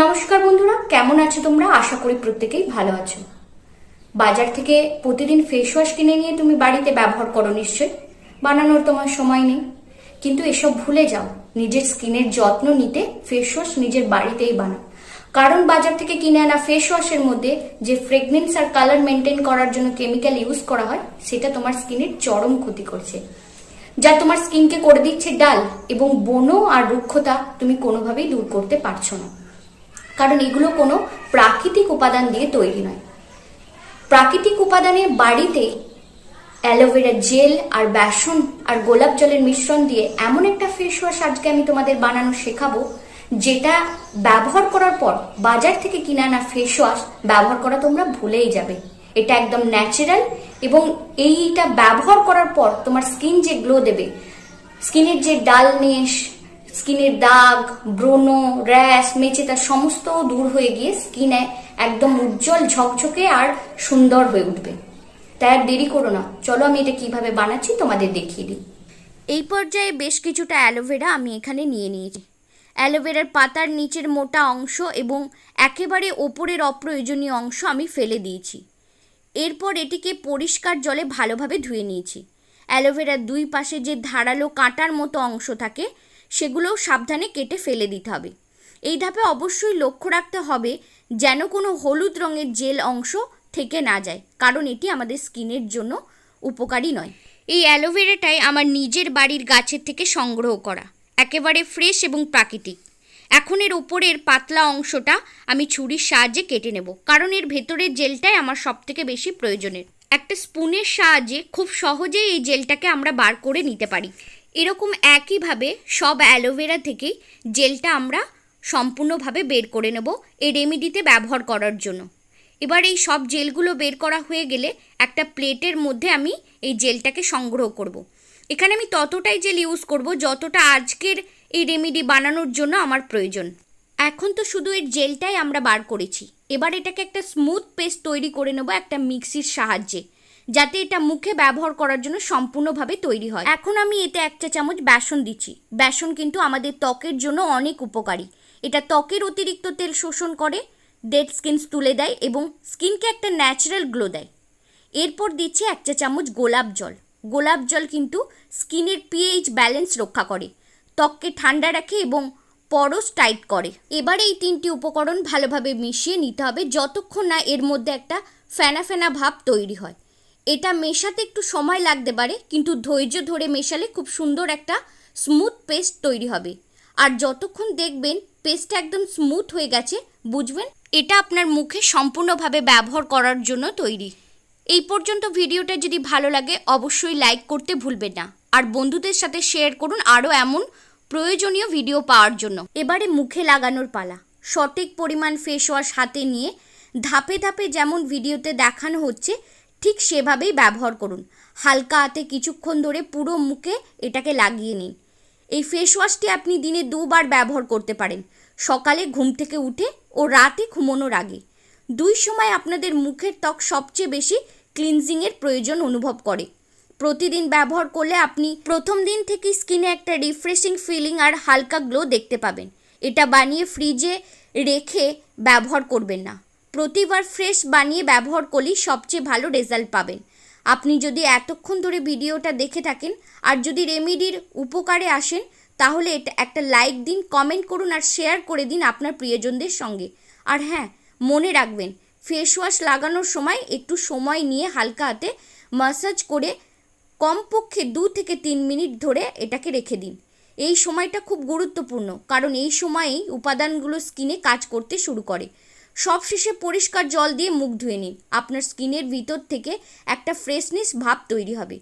নমস্কার বন্ধুরা, কেমন আছো তোমরা? আশা করি প্রত্যেকেই ভালো আছো। বাজার থেকে প্রতিদিন ফেস ওয়াশ কিনে নিয়ে তুমি বাড়িতে ব্যবহার করো নিশ্চয় বানানোর তোমার সময় নেই। কিন্তু এসব ভুলে যাও। নিজের স্কিনের যত্ন নিতে ফেস ওয়াশ নিজের বাড়িতেই বানাও। কারণ বাজার থেকে কিনে আনা ফেস ওয়াশের মধ্যে যে ফ্রেগনেন্স আর কালার মেনটেন করার জন্য কেমিক্যাল ইউজ করা হয়, সেটা তোমার স্কিনের চরম ক্ষতি করছে। যা তোমার স্কিনকে করে দিচ্ছে ডাল এবং বনো আর রুক্ষতা তুমি কোনোভাবেই দূর করতে পারছ না। কারণ এগুলো কোনো প্রাকৃতিক উপাদান দিয়ে তৈরি নয়। প্রাকৃতিক উপাদানে বাড়িতে অ্যালোভেরা জেল আর বেসন আর গোলাপ জলের মিশ্রণ দিয়ে এমন একটা ফেস ওয়াশ আজকে আমি তোমাদের বানানো শেখাবো, যেটা ব্যবহার করার পর বাজার থেকে কিনে আনা ফেস ওয়াশ ব্যবহার করা তোমরা ভুলেই যাবে। এটা একদম ন্যাচারাল এবং এইটা ব্যবহার করার পর তোমার স্কিন যে গ্লো দেবে, স্কিনের যে ডালনেস স্কিনের দাগ, ব্রণ, র্যাশ মেচেতা সমস্ত দূর হয়ে গিয়ে স্কিনে একদম উজ্জ্বল ঝকঝকে আর সুন্দর হয়ে উঠবে। তাই আর দেরি করো না। চলো আমি এটা কীভাবে বানাচ্ছি তোমাদের দেখিয়ে দিই। এই পর্যায়ে বেশ কিছুটা অ্যালোভেরা আমি এখানে নিয়ে নিয়েছি। অ্যালোভেরার পাতার নিচের মোটা অংশ এবং একেবারে ওপরের অপ্রয়োজনীয় অংশ আমি ফেলে দিয়েছি। এরপর এটিকে পরিষ্কার জলে ভালোভাবে ধুয়ে নিয়েছি। অ্যালোভেরার দুই পাশে যে ধারালো কাঁটার মতো অংশ থাকে সেগুলোও সাবধানে কেটে ফেলে দিতে হবে। এই ধাপে অবশ্যই লক্ষ্য রাখতে হবে যেন কোনো হলুদ রঙের জেল অংশ থেকে না যায়, কারণ এটি আমাদের স্কিনের জন্য উপকারী নয়। এই অ্যালোভেরাটাই আমার নিজের বাড়ির গাছের থেকে সংগ্রহ করা, একেবারে ফ্রেশ এবং প্রাকৃতিক। এখন এর ওপরের পাতলা অংশটা আমি ছুরির সাহায্যে কেটে নেব, কারণ এর ভেতরের জেলটাই আমার সব থেকে বেশি প্রয়োজনের। একটা স্পুনের সাহায্যে খুব সহজেই এই জেলটাকে আমরা বার করে নিতে পারি। এরকম একইভাবে সব অ্যালোভেরা থেকেই জেলটা আমরা সম্পূর্ণভাবে বের করে নেব এই রেমিডিতে ব্যবহার করার জন্য। এবার এই সব জেলগুলো বের করা হয়ে গেলে একটা প্লেটের মধ্যে আমি এই জেলটাকে সংগ্রহ করব। এখানে আমি ততটাই জেল ইউজ করব যতটা আজকের এই রেমিডি বানানোর জন্য আমার প্রয়োজন। এখন তো শুধু এর জেলটাই আমরা বার করেছি। এবার এটাকে একটা স্মুথ পেস্ট তৈরি করে নেব একটা মিক্সির সাহায্যে। যাতে এটা মুখে ব্যবহার করার জন্য সম্পূর্ণভাবে তৈরি হয়। এখন আমি এতে এক চা চামচ বেসন দিচ্ছি। বেসন কিন্তু আমাদের ত্বকের জন্য অনেক উপকারী। এটা ত্বকের অতিরিক্ত তেল শোষণ করে ডেড স্কিনস তুলে দেয় এবং স্কিনকে একটা ন্যাচারাল গ্লো দেয়। এরপর দিচ্ছি এক চা চামচ গোলাপ জল। গোলাপ জল কিন্তু স্কিনের পিএইচ ব্যালেন্স রক্ষা করে, ত্বককে ঠান্ডা রাখে এবং পরস টাইট করে। এবারে এই তিনটি উপকরণ ভালোভাবে মিশিয়ে নিতে হবে, যতক্ষণ না এর মধ্যে একটা ফেনা ফেনা ভাব তৈরি হয়। এটা মেশাতে একটু সময় লাগতে পারে, কিন্তু ধৈর্য ধরে মেশালে খুব সুন্দর একটা স্মুথ পেস্ট তৈরি হবে। আর যতক্ষণ দেখবেন পেস্টটা একদম স্মুথ হয়ে গেছে, বুঝবেন এটা আপনার মুখে সম্পূর্ণভাবে ব্যবহার করার জন্য তৈরি। এই পর্যন্ত ভিডিওটা যদি ভালো লাগে, অবশ্যই লাইক করতে ভুলবেন না। আর বন্ধুদের সাথে শেয়ার করুন আরও এমন প্রয়োজনীয় ভিডিও পাওয়ার জন্য। এবারে মুখে লাগানোর পালা। সঠিক পরিমাণ ফেস ওয়াশ হাতে নিয়ে ধাপে ধাপে যেমন ভিডিওতে দেখানো হচ্ছে ঠিক সেভাবেই ব্যবহার করুন। হালকা হাতে কিছুক্ষণ ধরে পুরো মুখে এটাকে লাগিয়ে নিন। এই ফেস ওয়াশটি আপনি দিনে দুবার ব্যবহার করতে পারেন। সকালে ঘুম থেকে উঠে ও রাতে ঘুমানোর আগে। দুই সময় আপনাদের মুখের ত্বক সবচেয়ে বেশি ক্লিনজিংয়ের প্রয়োজন অনুভব করে। প্রতিদিন ব্যবহার করলে আপনি প্রথম দিন থেকে স্কিনে একটা রিফ্রেশিং ফিলিং আর হালকা গ্লো দেখতে পাবেন। এটা বানিয়ে ফ্রিজে রেখে ব্যবহার করবেন না। প্রতিবার ফ্রেশ বানিয়ে ব্যবহার করলেই সবচেয়ে ভালো রেজাল্ট পাবেন। আপনি যদি এতক্ষণ ধরে ভিডিওটা দেখে থাকেন আর যদি রেমিডির উপকারে আসেন, তাহলে এটা একটা লাইক দিন, কমেন্ট করুন আর শেয়ার করে দিন আপনার প্রিয়জনদের সঙ্গে। আর হ্যাঁ মনে রাখবেন ফেস ওয়াশ লাগানোর সময় একটু সময় নিয়ে হালকা হাতে মাসাজ করে কমপক্ষে দু থেকে তিন মিনিট ধরে এটাকে রেখে দিন। এই সময়টা খুব গুরুত্বপূর্ণ, কারণ এই সময়েই উপাদানগুলো স্কিনে কাজ করতে শুরু করে। সবশেষে পরিষ্কার জল দিয়ে মুখ ধুয়ে নিন। আপনার স্কিনের ভিতর থেকে একটা ফ্রেশনেস ভাব তৈরি হবে।